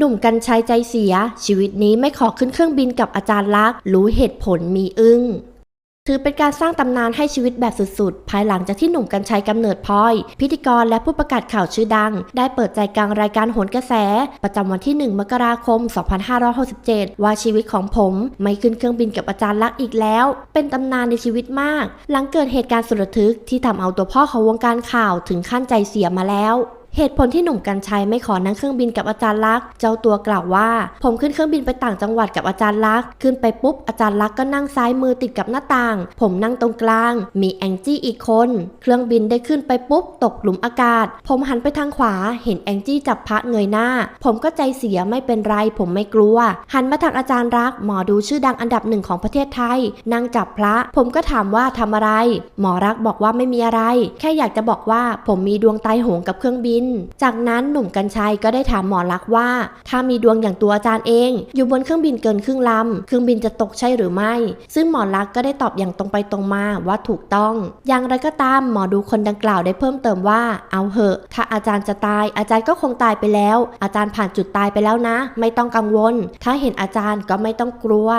หนุ่มกัญชัยใจเสีย ชีวิตนี้ไม่ขอขึ้นเครื่องบินกับอาจารย์ลักษ์รู้เหตุผลมีอึ้งถือเป็นการสร้างตำนานให้ชีวิตแบบสุดๆ ภายหลังจากที่หนุ่มกัญชัยกำเนิดพลอย พิธีกรและผู้ประกาศข่าวชื่อดัง ได้เปิดใจกลางรายการโหนกระแส ประจำวันที่ 1 มกราคม 2567 ว่าชีวิตของผมไม่ขึ้นเครื่องบินกับอาจารย์ลักษ์อีกแล้ว เป็นตำนานในชีวิตมาก หลังเกิดเหตุการณ์สุดระทึกที่ทำเอาตัวพ่อของวงการข่าวถึงขั้นใจเสียมาแล้ว เหตุผลที่หนุ่มกัญชัยไม่ขอนั่งเครื่องบินกับอาจารย์ลักษ์เจ้าตัวกล่าวว่า ผมขึ้นเครื่องบินไปต่างจังหวัดกับอาจารย์ลักษ์ขึ้นไปปุ๊บอาจารย์ลักษ์ก็นั่งซ้ายมือติดกับหน้าต่าง ผมนั่งตรงกลาง มีแองจี้อีกคน เครื่องบินได้ขึ้นไปปุ๊บ ตกหลุมอากาศ ผมหันไปทางขวา เห็นแองจี้จับพระเงยหน้า ผมก็ใจเสียไม่เป็นไร ผมไม่กลัว หันมาทางอาจารย์รักหมอดูชื่อดังอันดับหนึ่งของประเทศไทยนั่งจับพระ ผมก็ถามว่าทำอะไร หมอรักบอกว่าไม่มีอะไร แค่อยากจะบอกว่าผมมีดวงตายโหงกับเครื่องบินจากนั้นหนุ่มกัญชัยก็ได้ถามหมอรักษ์ว่า ถ้ามีดวงอย่างตัวอาจารย์เอง อยู่บนเครื่องบินเกินครึ่งลำเครื่องบินจะตกใช่หรือไม่ ซึ่งหมอรักษ์ก็ได้ตอบอย่างตรงไปตรงมาว่าถูกต้อง อย่างไรก็ตามหมอดูคนดังกล่าวได้เพิ่มเติมว่า เอาเหอะ ถ้าอาจารย์จะตาย อาจารย์ก็คงตายไปแล้ว อาจารย์ผ่านจุดตายไปแล้วนะ ไม่ต้องกังวล ถ้าเห็นอาจารย์ก็ไม่ต้องกลัว